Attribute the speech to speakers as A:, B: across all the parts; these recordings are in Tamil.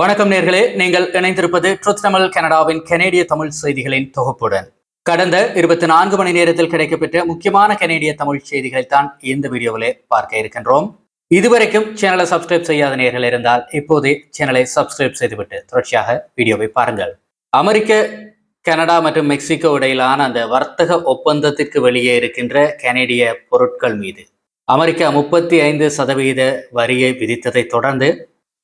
A: வணக்கம் நேர்களே. நீங்கள் இணைந்திருப்பது ட்ருத் தமிழ் கனடாவின் கெனேடிய தமிழ் செய்திகளின் தொகுப்புடன். கடந்த இருபத்தி நான்கு மணி நேரத்தில் கிடைக்கப்பெற்ற முக்கியமான கெனேடிய தமிழ் செய்திகளை தான் இந்த வீடியோவிலே பார்க்க இருக்கின்றோம். இதுவரைக்கும் சேனலை சப்ஸ்கிரைப் செய்யாத நேர்கள் இருந்தால் இப்போதே சேனலை சப்ஸ்கிரைப் செய்துவிட்டு தொடர்ச்சியாக வீடியோவை பாருங்கள். அமெரிக்க கனடா மற்றும் மெக்சிகோ இடையிலான அந்த வர்த்தக ஒப்பந்தத்திற்கு வெளியே இருக்கின்ற கனேடிய பொருட்கள் மீது அமெரிக்கா முப்பத்தி ஐந்து சதவீத வரியை விதித்ததை தொடர்ந்து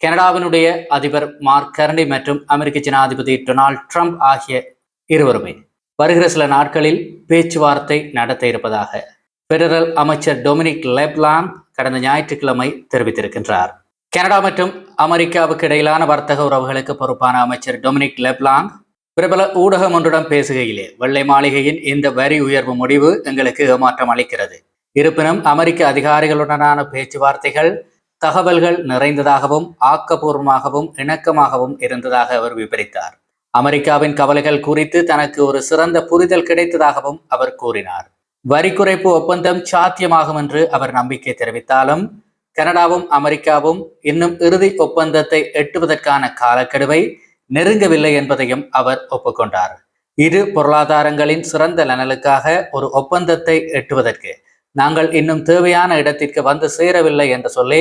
A: கனடாவினுடைய அதிபர் மார்க் கர்னி மற்றும் அமெரிக்க ஜனாதிபதி டொனால்ட் ட்ரம்ப் ஆகிய இருவருமே வருகிற சில நாட்களில் பேச்சுவார்த்தை நடத்த இருப்பதாக பெடரல் அமைச்சர் டொமினிக் லெப்லாங் கடந்த ஞாயிற்றுக்கிழமை தெரிவித்திருக்கின்றார். கனடா மற்றும் அமெரிக்காவுக்கு இடையிலான வர்த்தக உறவுகளுக்கு பொறுப்பான அமைச்சர் டொமினிக் லெப்லாங் பிரபல ஊடகம் ஒன்றுடன் பேசுகையிலே வெள்ளை மாளிகையின் இந்த வரி உயர்வு முடிவு எங்களுக்கு ஏமாற்றம் அளிக்கிறது. இருப்பினும் அமெரிக்க அதிகாரிகளுடனான பேச்சுவார்த்தைகள் தகவல்கள் நிறைந்ததாகவும் ஆக்கப்பூர்வமாகவும் இணக்கமாகவும் இருந்ததாக அவர் விவரித்தார் அமெரிக்காவின் கவலைகள் குறித்து தனக்கு ஒரு சிறந்த புரிதல் கிடைத்ததாகவும் அவர் கூறினார். வரி குறைப்பு ஒப்பந்தம் சாத்தியமாகும் என்று அவர் நம்பிக்கை தெரிவித்தாலும் கனடாவும் அமெரிக்காவும் இன்னும் இறுதி ஒப்பந்தத்தை எட்டுவதற்கான காலக்கெடுவை நெருங்கவில்லை என்பதையும் அவர் ஒப்புக்கொண்டார். இரு பொருளாதாரங்களின் சிறந்த நலனுக்காக ஒரு ஒப்பந்தத்தை எட்டுவதற்கு நாங்கள் இன்னும் தேவையான இடத்திற்கு வந்து சேரவில்லை என்று சொல்லி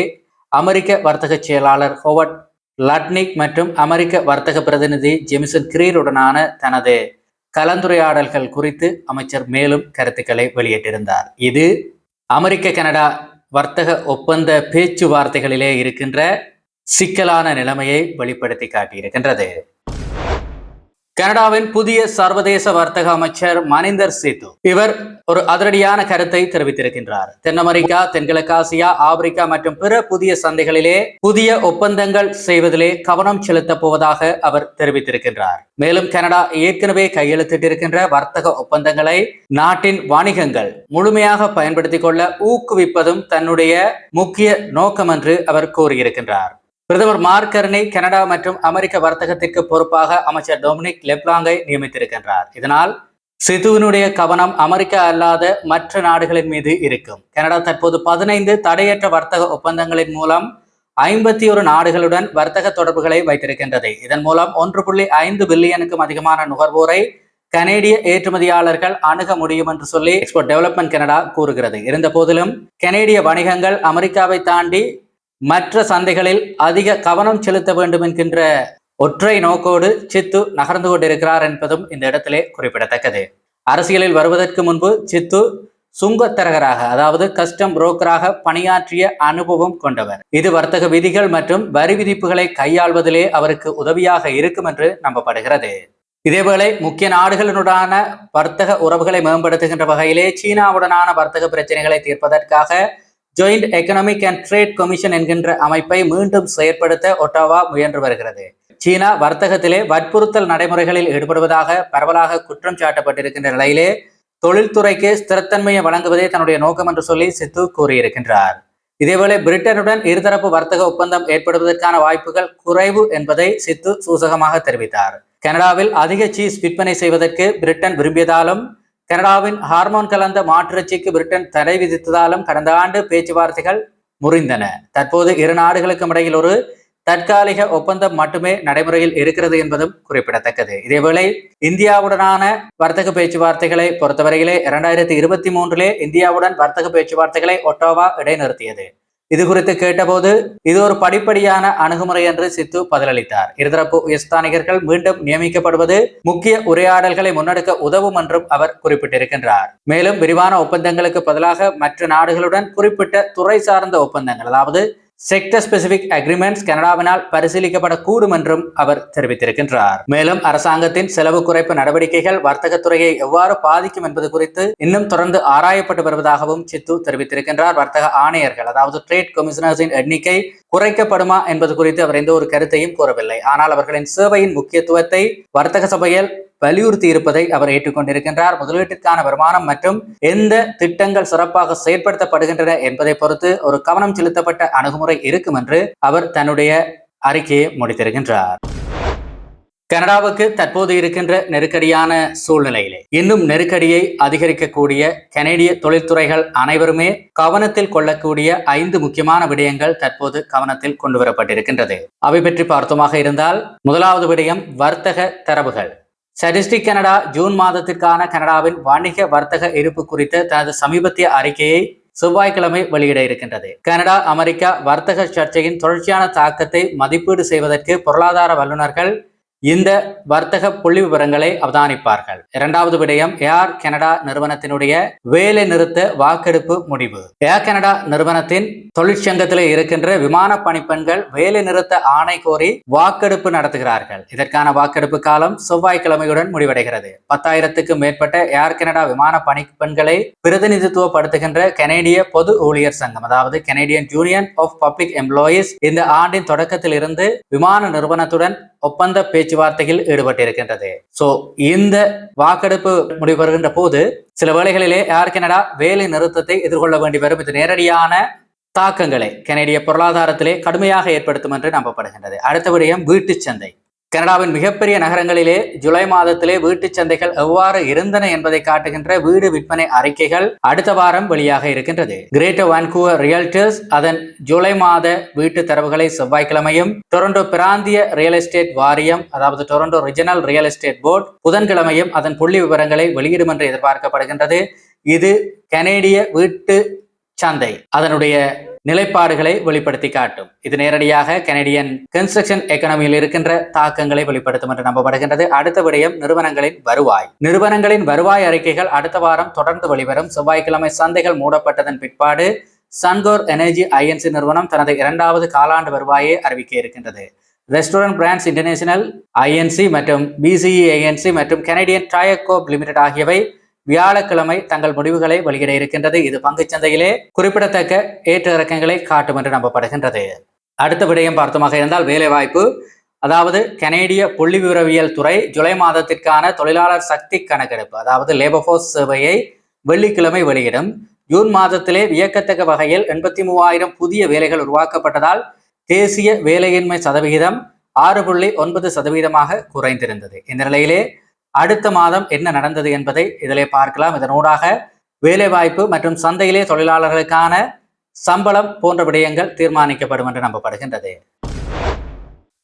A: அமெரிக்க வர்த்தக செயலாளர் ஹோவர்ட் லட்னிக் மற்றும் அமெரிக்க வர்த்தக பிரதிநிதி ஜெமிசன் கிரீருடனான தனது கலந்துரையாடல்கள் குறித்து அமைச்சர் மேலும் கருத்துக்களை வெளியிட்டிருந்தார். இது அமெரிக்க கனடா வர்த்தக ஒப்பந்த பேச்சுவார்த்தைகளிலே இருக்கின்ற சிக்கலான நிலைமையை வெளிப்படுத்தி காட்டியிருக்கின்றது. கனடாவின் புதிய சர்வதேச வர்த்தக அமைச்சர் மனிந்தர் சேத்து. இவர் ஒரு அதிரடியான கருத்தை தெரிவித்திருக்கின்றார். தென் அமெரிக்கா தென்கிழக்காசியா ஆப்பிரிக்கா மற்றும் பிற புதிய சந்தைகளிலே புதிய ஒப்பந்தங்கள் செய்வதிலே கவனம் செலுத்தப் போவதாக அவர் தெரிவித்திருக்கின்றார். மேலும் கனடா ஏற்கனவே கையெழுத்திட்டிருக்கின்ற வர்த்தக ஒப்பந்தங்களை நாட்டின் வணிகங்கள் முழுமையாக பயன்படுத்திக் கொள்ள ஊக்குவிப்பதும் தன்னுடைய முக்கிய நோக்கம் என்று அவர் கூறியிருக்கின்றார். பிரதமர் மார்க் கர்னி கனடா மற்றும் அமெரிக்க வர்த்தகத்திற்கு பொறுப்பாக அமைச்சர் டொமினிக் லெப்லாங்கை நியமித்திருக்கின்றார். இதனால் சிதுவினுடைய கவனம் அமெரிக்கா அல்லாத மற்ற நாடுகளின் மீது இருக்கும். கனடா தற்போது பதினைந்து தடையற்ற வர்த்தக ஒப்பந்தங்களின் மூலம் ஐம்பத்தி ஒரு நாடுகளுடன் வர்த்தக தொடர்புகளை வைத்திருக்கின்றது. இதன் மூலம் ஒன்று புள்ளி ஐந்து பில்லியனுக்கும் அதிகமான நுகர்வோரை கனேடிய ஏற்றுமதியாளர்கள் அணுக முடியும் என்று சொல்லி எக்ஸ்போர்ட் டெவலப்மெண்ட் கனடா கூறுகிறது. இருந்த போதிலும் கனேடிய வணிகங்கள் அமெரிக்காவை தாண்டி மற்ற சந்தைகளில் அதிக கவனம் செலுத்த வேண்டும் என்கின்ற ஒற்றை நோக்கோடு சித்து நகர்ந்து கொண்டிருக்கிறார் என்பதும் இந்த இடத்திலே குறிப்பிடத்தக்கது. அரசியலில் வருவதற்கு முன்பு சித்து சுங்கத்தரகராக அதாவது கஸ்டம் புரோக்கராக பணியாற்றிய அனுபவம் கொண்டவர். இது வர்த்தக விதிகள் மற்றும் வரி விதிப்புகளை கையாள்வதிலே அவருக்கு உதவியாக இருக்கும் என்று நம்பப்படுகிறது. இதேவேளை முக்கிய நாடுகளுடனான வர்த்தக உறவுகளை மேம்படுத்துகின்ற வகையிலே சீனாவுடனான வர்த்தக பிரச்சனைகளை தீர்ப்பதற்காக joint economic and trade commission என்கின்ற அமைப்பை மீண்டும் செயற்படுத்த ஒட்டாவா முயன்று வருகிறது. சீனா வர்த்தகத்திலே வற்புறுத்தல் நடைமுறைகளில் ஈடுபடுவதாக பரவலாக குற்றம் சாட்டப்பட்டிருக்கின்ற நிலையிலே தொழில்துறைக்கு ஸ்திரத்தன்மையை வழங்குவதே தன்னுடைய நோக்கம் என்று சொல்லி சித்து கூறியிருக்கின்றார். இதேவேளை பிரிட்டனுடன் இருதரப்பு வர்த்தக ஒப்பந்தம் ஏற்படுவதற்கான வாய்ப்புகள் குறைவு என்பதை சித்து சூசகமாக தெரிவித்தார். கனடாவில் அதிக சீஸ் விற்பனை செய்வதற்கு பிரிட்டன் விரும்பியதாலும் கனடாவின் ஹார்மோன் கலந்த மாற்றிறைச்சிக்கு பிரிட்டன் தடை விதித்ததாலும் கடந்த ஆண்டு பேச்சுவார்த்தைகள் முறிந்தன. தற்போது இரு நாடுகளுக்கும் இடையில் ஒரு தற்காலிக ஒப்பந்தம் மட்டுமே நடைமுறையில் இருக்கிறது என்பதும் குறிப்பிடத்தக்கது. இதேவேளை இந்தியாவுடனான வர்த்தக பேச்சுவார்த்தைகளை பொறுத்தவரையிலே இரண்டாயிரத்தி இருபத்தி மூன்றிலே இந்தியாவுடன் வர்த்தக பேச்சுவார்த்தைகளை ஒட்டோவா இடைநிறுத்தியது. இது குறித்து கேட்டபோது இது ஒரு படிப்படியான அணுகுமுறை என்று சித்து பதிலளித்தார். இருதரப்பு உயர்ஸ்தானிகர்கள் மீண்டும் நியமிக்கப்படுவது முக்கிய உரையாடல்களை முன்னெடுக்க உதவும் என்றும் அவர் குறிப்பிட்டிருக்கின்றார். மேலும் விரிவான ஒப்பந்தங்களுக்கு பதிலாக மற்ற நாடுகளுடன் குறிப்பிட்ட துறை சார்ந்த ஒப்பந்தங்கள் அதாவது செக்டர் ஸ்பெசிபிக் அக்ரிமெண்ட்ஸ் கனடாவினால் பரிசீலிக்கப்படக்கூடும் என்றும் அவர் தெரிவித்திருக்கின்றார். மேலும் அரசாங்கத்தின் செலவு குறைப்பு நடவடிக்கைகள் வர்த்தகத்துறையை எவ்வாறு பாதிக்கும் என்பது குறித்து இன்னும் தொடர்ந்து ஆராயப்பட்டு வருவதாகவும் சித்து தெரிவித்திருக்கின்றார். வர்த்தக ஆணையர்கள் அதாவது ட்ரேட் கமிஷனர்ஸின் எண்ணிக்கை குறைக்கப்படுமா என்பது குறித்து அவர் எந்த ஒரு கருத்தையும் கூறவில்லை. ஆனால் அவர்களின் சேவையின் முக்கியத்துவத்தை வர்த்தக சபையில் வலியுறுத்தி இருப்பதை அவர் ஏற்றுக்கொண்டிருக்கின்றார். முதலீட்டிற்கான வருமானம் மற்றும் எந்த திட்டங்கள் சிறப்பாக செயற்படுத்தப்படுகின்றன என்பதை பொறுத்து ஒரு கவனம் செலுத்தப்பட்ட அணுகுமுறை இருக்கும் என்று அவர் தன்னுடைய அறிக்கையை முடித்திருக்கின்றார். கனடாவுக்கு தற்போது இருக்கின்ற நெருக்கடியான சூழ்நிலையிலே இன்னும் நெருக்கடியை அதிகரிக்கக்கூடிய கனேடிய தொழில்துறைகள் அனைவருமே கவனத்தில் கொள்ளக்கூடிய ஐந்து முக்கியமான விடயங்கள் தற்போது கவனத்தில் கொண்டு வரப்பட்டிருக்கின்றது அவை பற்றி பார்த்தோமாக இருந்தால் முதலாவது விடயம் வர்த்தக தரவுகள். ஸ்டாட்டிஸ்டிக் கனடா ஜூன் மாதத்திற்கான கனடாவின் வணிக வர்த்தக இருப்பு குறித்த தனது சமீபத்திய அறிக்கையை செவ்வாய்க்கிழமை வெளியிட இருக்கின்றது. கனடா அமெரிக்கா வர்த்தக சர்ச்சையின் தொடர்ச்சியான தாக்கத்தை மதிப்பீடு செய்வதற்கு பொருளாதார வல்லுநர்கள் இந்த வர்த்தக புள்ளி விவரங்களை அவதானிப்பார்கள். இரண்டாவது விடயம் ஏர் கனடா நிறுவனத்தினுடைய வேலை நிறுத்த வாக்கெடுப்பு முடிவு. ஏர் கனடா நிறுவனத்தின் தொழிற்சங்கத்தில் இருக்கின்ற விமான பணிப்பெண்கள் வேலை நிறுத்த ஆணை கோரி வாக்கெடுப்பு நடத்துகிறார்கள். இதற்கான வாக்கெடுப்பு காலம் செவ்வாய்க்கிழமையுடன் முடிவடைகிறது. பத்தாயிரத்துக்கும் மேற்பட்ட ஏர் கனடா விமான பணிப்பெண்களை பிரதிநிதித்துவப்படுத்துகின்ற கனேடிய பொது ஊழியர் சங்கம் அதாவது Canadian union of public employees இந்த ஆண்டின் தொடக்கத்தில் இருந்து விமான நிறுவனத்துடன் ஒப்பந்த பேச்சுவார்த்தையில் ஈடுபட்டிருக்கின்றது. சோ இந்த வாக்கெடுப்பு முடிவருகின்ற போது சில வேளைகளிலே ஏர் கனடா வேலை நிறுத்தத்தை எதிர்கொள்ள வேண்டி வரும். இது நேரடியான தாக்கங்களை கனடிய பொருளாதாரத்திலே கடுமையாக ஏற்படுத்தும் என்று நம்பப்படுகின்றது. அடுத்த விடயம் வீட்டு சந்தை. கனடாவின் மிகப்பெரிய நகரங்களிலே ஜூலை மாதத்திலே வீட்டுச் சந்தைகள் எவ்வாறு இருந்தன என்பதை காட்டுகின்ற வீடு விற்பனை அறிக்கைகள் அடுத்த வாரம் வெளியாக இருக்கின்றது. கிரேட்டர் வான்கூவர் ரியல்டர்ஸ் அதன் ஜூலை மாத வீட்டு தரவுகளை செவ்வாய்க்கிழமையும் டொரண்டோ பிராந்திய ரியல் எஸ்டேட் வாரியம் அதாவது Toronto regional real estate board புதன்கிழமையும் அதன் புள்ளி விவரங்களை வெளியிடும் என்று எதிர்பார்க்கப்படுகின்றது. இது கனேடிய வீட்டு சந்தை. அதனுடைய நிலைப்பாடுகளை வெளிப்படுத்தி காட்டும். இது நேரடியாக கனடியன் கன்ஸ்ட்ரக்ஷன் எக்கனமியில் இருக்கின்ற தாக்கங்களை வெளிப்படுத்தும் என்று நம்பப்படுகின்றது. அடுத்த விடயம் நிறுவனங்களின் வருவாய். நிறுவனங்களின் வருவாய் அறிக்கைகள் அடுத்த வாரம் தொடர்ந்து வெளிவரும். செவ்வாய்க்கிழமை சந்தைகள் மூடப்பட்டதன் பிற்பாடு சன்கோர் எனர்ஜி ஐஎன்சி நிறுவனம் தனது இரண்டாவது காலாண்டு வருவாயை அறிவிக்க இருக்கின்றது. ரெஸ்டாரண்ட் பிராண்ட்ஸ் இன்டர்நேஷனல் ஐஎன்சி மற்றும் பிசிஇ ஐஎன்சி மற்றும் கனடியன் டயர்கோப் லிமிடெட் ஆகியவை வியாழக்கிழமை தங்கள் முடிவுகளை வெளியிட இருக்கின்றது. இது பங்குச் சந்தையிலே குறிப்பிடத்தக்க ஏற்ற இறக்கங்களை காட்டும் என்று நம்பப்படுகின்றது. அடுத்த விடயம் பார்த்தமாக இருந்தால் வேலைவாய்ப்பு. அதாவது கனேடிய புள்ளி விவரவியல் துறை ஜூலை மாதத்திற்கான தொழிலாளர் சக்தி கணக்கெடுப்பு அதாவது லேபர் ஃபோர்ஸ் சேவையை வெள்ளிக்கிழமை வெளியிடும். ஜூன் மாதத்திலே வியக்கத்தக்க வகையில் எண்பத்தி மூவாயிரம் புதிய வேலைகள் உருவாக்கப்பட்டதால் தேசிய வேலையின்மை சதவிகிதம் ஆறு புள்ளி ஒன்பது சதவீதமாக குறைந்திருந்தது. இந்த நிலையிலே அடுத்த மாதம் என்ன நடந்தது என்பதை இதிலே பார்க்கலாம். இதனூடாக வேலைவாய்ப்பு மற்றும் சந்தையிலே தொழிலாளர்களுக்கான சம்பளம் போன்ற விடயங்கள் தீர்மானிக்கப்படும் என்று நம்பப்படுகின்றது.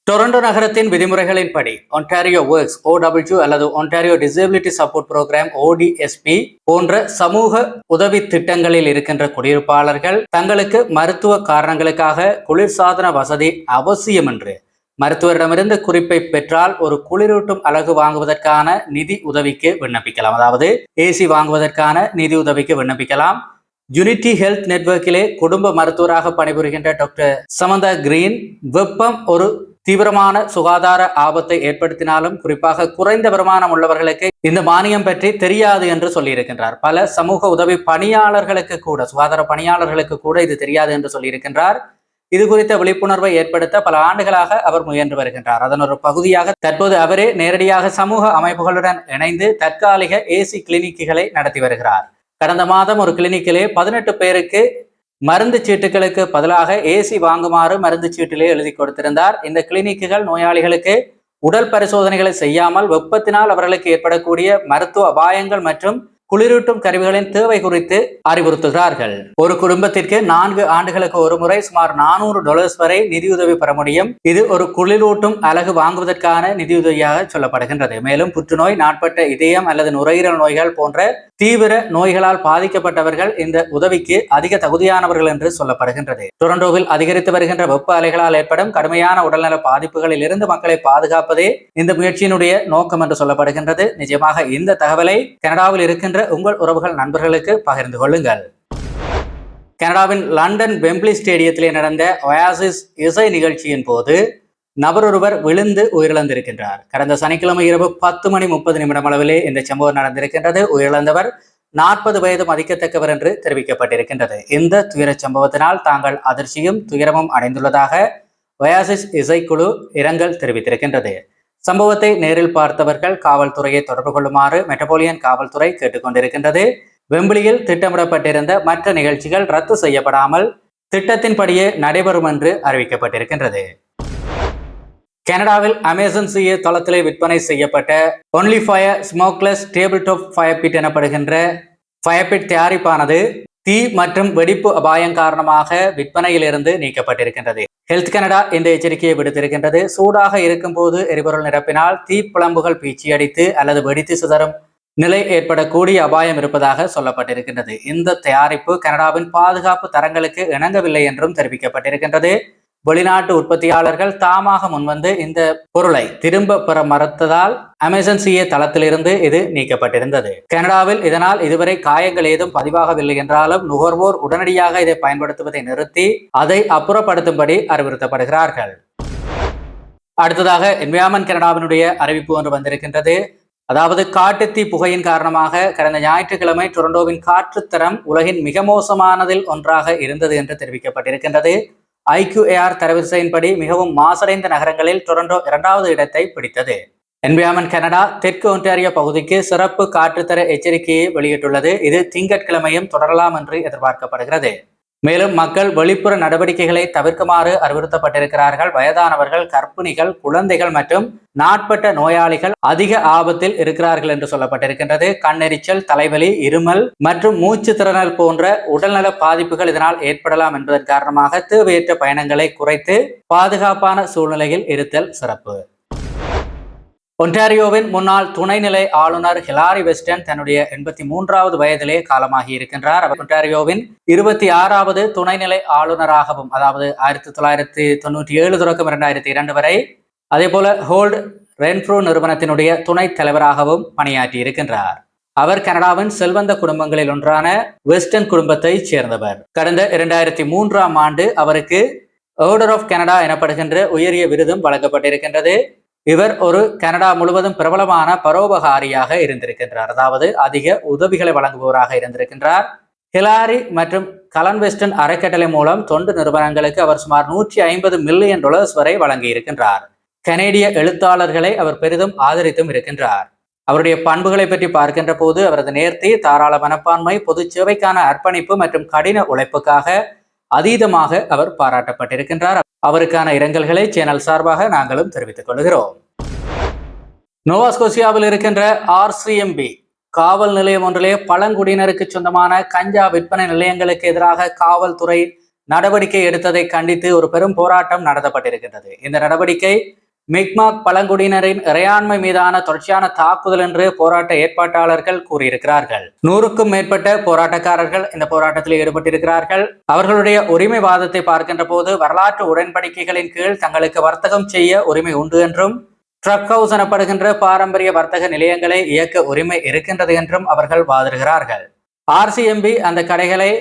A: டொரண்டோ நகரத்தின் விதிமுறைகளின்படி ஒன்டாரியோ ஒர்க்ஸ் ஓடபிள்யூ அல்லது Ontario disability support program ODSP போன்ற சமூக உதவி திட்டங்களில் இருக்கின்ற குடியிருப்பாளர்கள் தங்களுக்கு மருத்துவ காரணங்களுக்காக குளிர்சாதன வசதி அவசியம் என்று மருத்துவரிடமிருந்து குறிப்பை பெற்றால் ஒரு குளிரூட்டும் அலகு வாங்குவதற்கான நிதி உதவிக்கு விண்ணப்பிக்கலாம். அதாவது ஏசி வாங்குவதற்கான நிதி உதவிக்கு விண்ணப்பிக்கலாம். யுனிட்டி ஹெல்த் நெட்வொர்க்கிலே குடும்ப மருத்துவராக பணிபுரிகின்ற டாக்டர் சமந்தா கிரீன் வெப்பம் ஒரு தீவிரமான சுகாதார ஆபத்தை ஏற்படுத்தினாலும் குறிப்பாக குறைந்த வருமானம் உள்ளவர்களுக்கு இந்த மானியம் பற்றி தெரியாது என்று சொல்லியிருக்கின்றார். பல சமூக உதவி பணியாளர்களுக்கு கூட சுகாதார பணியாளர்களுக்கு கூட இது தெரியாது என்று சொல்லியிருக்கின்றார். இது குறித்த விழிப்புணர்வை ஏற்படுத்த பல ஆண்டுகளாக அவர் முயன்று வருகின்றார். அதன் ஒரு பகுதியாக தற்போது அவரே நேரடியாக சமூக அமைப்புகளுடன் இணைந்து தற்காலிக ஏசி கிளினிக்குகளை நடத்தி வருகிறார். கடந்த மாதம் ஒரு கிளினிக்கிலே பதினெட்டு பேருக்கு மருந்து சீட்டுகளுக்கு பதிலாக ஏசி வாங்குமாறு மருந்து சீட்டிலே எழுதி கொடுத்திருந்தார். இந்த கிளினிக்குகள் நோயாளிகளுக்கு உடல் பரிசோதனைகளை செய்யாமல் வெப்பத்தினால் அவர்களுக்கு ஏற்படக்கூடிய மருத்துவ அபாயங்கள் மற்றும் குளிரூட்டும் கருவிகளின் தேவை குறித்து அறிவுறுத்துகிறார்கள். ஒரு குடும்பத்திற்கு நான்கு ஆண்டுகளுக்கு ஒரு முறை சுமார் நானூறு டாலர்ஸ் வரை நிதியுதவி பெற முடியும். இது ஒரு குளிரூட்டும் அலகு வாங்குவதற்கான நிதியுதவியாக சொல்லப்படுகின்றது. மேலும் புற்றுநோய் நாட்பட்ட இதயம் அல்லது நுரையீரல் நோய்கள் போன்ற தீவிர நோய்களால் பாதிக்கப்பட்டவர்கள் இந்த உதவிக்கு அதிக தகுதியானவர்கள் என்று சொல்லப்படுகின்றது. டொரண்டோவில் அதிகரித்து வருகின்ற வெப்ப அலைகளால் ஏற்படும் கடுமையான உடல்நல பாதிப்புகளில் இருந்து மக்களை பாதுகாப்பதே இந்த முயற்சியினுடைய நோக்கம் என்று சொல்லப்படுகின்றது. நிஜமாக இந்த தகவலை கனடாவில் இருக்கின்ற உங்கள் உறவுகள் நண்பர்களுக்கு பகிர்ந்து கொள்ளுங்கள். கனடாவின் லண்டன் வெம்பிளி ஸ்டேடியத்திலே நடந்த ஒயாசிஸ் இசை நிகழ்ச்சியின் போது நபரொருவர் விழுந்து உயிரிழந்திருக்கின்றார். கடந்த சனிக்கிழமை இரவு பத்து மணி முப்பது நிமிடம் அளவிலே இந்த சம்பவம் நடந்திருக்கின்றது. உயிரிழந்தவர் நாற்பது வயது மதிக்கத்தக்கவர் என்று தெரிவிக்கப்பட்டிருக்கின்றது. இந்த துயர சம்பவத்தினால் தாங்கள் அதிர்ச்சியும் துயரமும் அடைந்துள்ளதாக ஒயாசிஸ் இசைக்குழு இரங்கல் தெரிவித்திருக்கின்றது. சம்பவத்தை நேரில் பார்த்தவர்கள் காவல்துறையை தொடர்பு கொள்ளுமாறு மெட்டபோலியன் காவல்துறை கேட்டுக்கொண்டிருக்கின்றது. வெம்பிளியில் திட்டமிடப்பட்டிருந்த மற்ற நிகழ்ச்சிகள் ரத்து செய்யப்படாமல் திட்டத்தின்படியே நடைபெறும் என்று அறிவிக்கப்பட்டிருக்கின்றது. கனடாவில் அமேசான் சிஏ தளத்திலே விற்பனை செய்யப்பட்ட only fire smokeless table top fire pit எனப்படுகின்ற ஃபயர் பிட் தயாரிப்பானது தீ மற்றும் வெடிப்பு அபாயம் காரணமாக விற்பனையிலிருந்து நீக்கப்பட்டிருக்கின்றது. ஹெல்த் கனடா இந்த எச்சரிக்கையை விடுத்திருக்கின்றது. சூடாக இருக்கும்போது எரிபொருள் நிரப்பினால் தீப்பிழம்புகள் பீச்சியடித்து அல்லது வெடித்து சிதறும் நிலை ஏற்படக்கூடிய அபாயம் இருப்பதாக சொல்லப்பட்டிருக்கின்றது. இந்த தயாரிப்பு கனடாவின் பாதுகாப்பு தரங்களுக்கு இணங்கவில்லை என்றும் தெரிவிக்கப்பட்டிருக்கின்றது. வெளிநாட்டு உற்பத்தியாளர்கள் தாமாக முன்வந்து இந்த பொருளை திரும்ப பெற மறுத்ததால் அமேசான் சிஏ தளத்திலிருந்து இது நீக்கப்பட்டிருந்தது. கனடாவில் இதனால் இதுவரை காயங்கள் ஏதும் பதிவாகவில்லை என்றாலும் நுகர்வோர் உடனடியாக இதை பயன்படுத்துவதை நிறுத்தி அதை அப்புறப்படுத்தும்படி அறிவுறுத்தப்படுகிறார்கள். அடுத்ததாக என்வியாமன் கனடாவினுடைய அறிவிப்பு ஒன்று வந்திருக்கின்றது. அதாவது காட்டுத்தீ புகையின் காரணமாக கடந்த ஞாயிற்றுக்கிழமை டொரண்டோவின் காற்றுத்தரம் உலகின் மிக மோசமானதில் ஒன்றாக இருந்தது என்று தெரிவிக்கப்பட்டிருக்கின்றது. ஐக்யூஏஆர் தரவரிசையின்படி மிகவும் மாசடைந்த நகரங்களில் டொரண்டோ இரண்டாவது இடத்தை பிடித்தது. என்பியாமன் கனடா தெற்கு ஒன்டாரியோ பகுதிக்கு சிறப்பு காற்றுத்தர எச்சரிக்கையை வெளியிட்டுள்ளது. இது திங்கட்கிழமையும் தொடரலாம் என்று எதிர்பார்க்கப்படுகிறது. மேலும் மக்கள் வெளிப்புற நடவடிக்கைகளை தவிர்க்குமாறு அறிவுறுத்தப்பட்டிருக்கிறார்கள். வயதானவர்கள் கர்ப்பிணிகள் குழந்தைகள் மற்றும் நாட்பட்ட நோயாளிகள் அதிக ஆபத்தில் இருக்கிறார்கள் என்று சொல்லப்பட்டிருக்கின்றது. கண்ணெரிச்சல் தலைவலி இருமல் மற்றும் மூச்சு திறனல் போன்ற உடல்நல பாதிப்புகள் இதனால் ஏற்படலாம் என்பதன் காரணமாக தேவையற்ற பயணங்களை குறைத்து பாதுகாப்பான சூழ்நிலையில் இருத்தல் சிறப்பு. ஒன்டாரியோவின் முன்னாள் துணைநிலை ஆளுநர் ஹிலாரி வெஸ்டன் தன்னுடைய எண்பத்தி மூன்றாவது வயதிலே காலமாகி இருக்கின்றார். அவர் ஒன்டாரியோவின் இருபத்தி ஆறாவது துணைநிலை ஆளுநராகவும் அதாவது ஆயிரத்தி தொள்ளாயிரத்தி தொண்ணூற்றி ஏழு தொடக்கம் இரண்டாயிரத்தி இரண்டு வரை அதே போல ஹோல்டு ரென்ஃப்ரோ நிறுவனத்தினுடைய துணைத் தலைவராகவும் பணியாற்றி இருக்கின்றார். அவர் கனடாவின் செல்வந்த குடும்பங்களில் ஒன்றான வெஸ்டர்ன் குடும்பத்தை சேர்ந்தவர். கடந்த இரண்டாயிரத்தி மூன்றாம் ஆண்டு அவருக்கு ஆர்டர் ஆஃப் கனடா எனப்படுகின்ற உயரிய விருதும் வழங்கப்பட்டிருக்கின்றது. இவர் ஒரு கனடா முழுவதும் பிரபலமான பரோபகாரியாக இருந்திருக்கின்றார். அதாவது அதிக உதவிகளை வழங்குபவராக இருந்திருக்கின்றார். ஹிலாரி மற்றும் கலன் வெஸ்டன் அறக்கட்டளை மூலம் தொண்டு நிறுவனங்களுக்கு அவர் சுமார் நூற்றி ஐம்பது மில்லியன் டாலர்ஸ் வரை வழங்கி இருக்கின்றார். கனேடிய எழுத்தாளர்களை அவர் பெரிதும் ஆதரித்தும் இருக்கின்றார். அவருடைய பண்புகளை பற்றி பார்க்கின்ற போது அவரது நேர்த்தி தாராள மனப்பான்மை பொது சேவைக்கான அர்ப்பணிப்பு மற்றும் கடின உழைப்புக்காக அதீதமாக அவர் பாராட்டப்பட்டிருக்கின்றார். அவருக்கான இரங்கல்களை சேனல் சார்பாக நாங்களும் தெரிவித்துக் கொள்கிறோம். நோவாஸ்கோசியாவில் இருக்கின்ற ஆர்சிஎம்பி காவல் நிலையம் ஒன்றிலே பழங்குடியினருக்கு சொந்தமான கஞ்சா விற்பனை நிலையங்களுக்கு எதிராக காவல்துறை நடவடிக்கை எடுத்ததை கண்டித்து ஒரு பெரும் போராட்டம் நடத்தப்பட்டிருக்கின்றது. இந்த நடவடிக்கை மிக்மாக் பழங்குடியினரின் இறையாண்மை மீதான தொடர்ச்சியான தாக்குதல் என்று போராட்ட ஏற்பாட்டாளர்கள் கூறியிருக்கிறார்கள். நூறுக்கும் மேற்பட்ட போராட்டக்காரர்கள் இந்த போராட்டத்தில் ஈடுபட்டிருக்கிறார்கள். அவர்களுடைய உரிமை வாதத்தை பார்க்கின்ற போது வரலாற்று உடன்படிக்கைகளின் கீழ் தங்களுக்கு வர்த்தகம் செய்ய உரிமை உண்டு என்றும் ட்ரக் ஹவுஸ் எனப்படுகின்ற பாரம்பரிய வர்த்தக நிலையங்களை இயக்க உரிமை இருக்கின்றது என்றும் அவர்கள் வாதிடுகிறார்கள். ஆர்சிஎம்பி அந்த கடைகளை